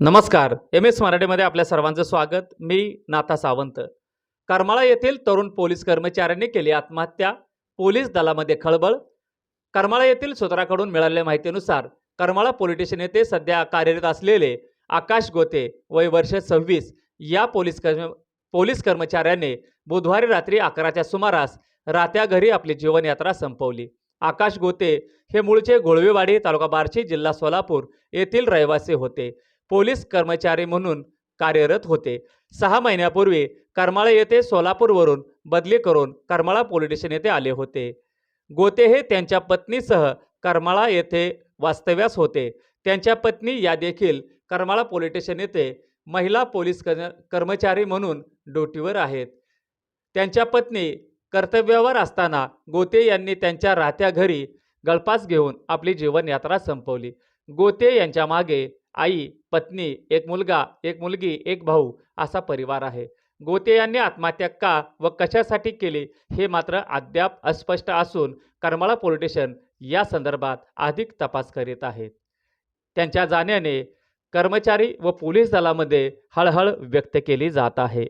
नमस्कार. M S मराठीमध्ये आपल्या सर्वांचं स्वागत. मी नाथा सावंत. करमाळा येथील तरुण पोलीस कर्मचाऱ्यांनी केली आत्महत्या. पोलीस दलामध्ये खळबळ. करमाळा येथील सूत्राकडून मिळालेल्या माहितीनुसार करमाळा पोलीस स्टेशन येथे सध्या कार्यरत असलेले आकाश गोते वय वर्ष सव्वीस या पोलीस कर्म पोलीस कर्मचाऱ्याने बुधवारी रात्री अकराच्या सुमारास रात्या घरी आपली जीवनयात्रा संपवली. आकाश गोते हे मूळचे गोळवेवाडी तालुका बार्शी जिल्हा सोलापूर येथील रहिवासी होते. पोलीस कर्मचारी म्हणून कार्यरत होते. सहा महिन्यापूर्वी करमाळा येथे सोलापूरवरून बदली करून करमाळा पोलीस स्टेशन येथे आले होते. गोते हे त्यांच्या पत्नीसह करमाळा येथे वास्तव्यास होते. त्यांच्या पत्नी या देखील करमाळा पोलीस स्टेशन येथे महिला पोलीस कर्मचारी म्हणून ड्युटीवर आहेत. त्यांच्या पत्नी कर्तव्यावर असताना गोते यांनी त्यांच्या राहत्या घरी गळपास घेऊन आपली जीवनयात्रा संपवली. गोते यांच्या मागे आई पत्नी एक मुलगा एक मुलगी एक भाऊ असा परिवार आहे. गोते यांनी आत्महत्या का व कशासाठी केली हे मात्र अद्याप अस्पष्ट असून करमाळा पोलीस स्टेशन या संदर्भात अधिक तपास करीत आहेत. त्यांच्या जाण्याने कर्मचारी व पोलीस दलामध्ये हळहळ व्यक्त केली जात आहे.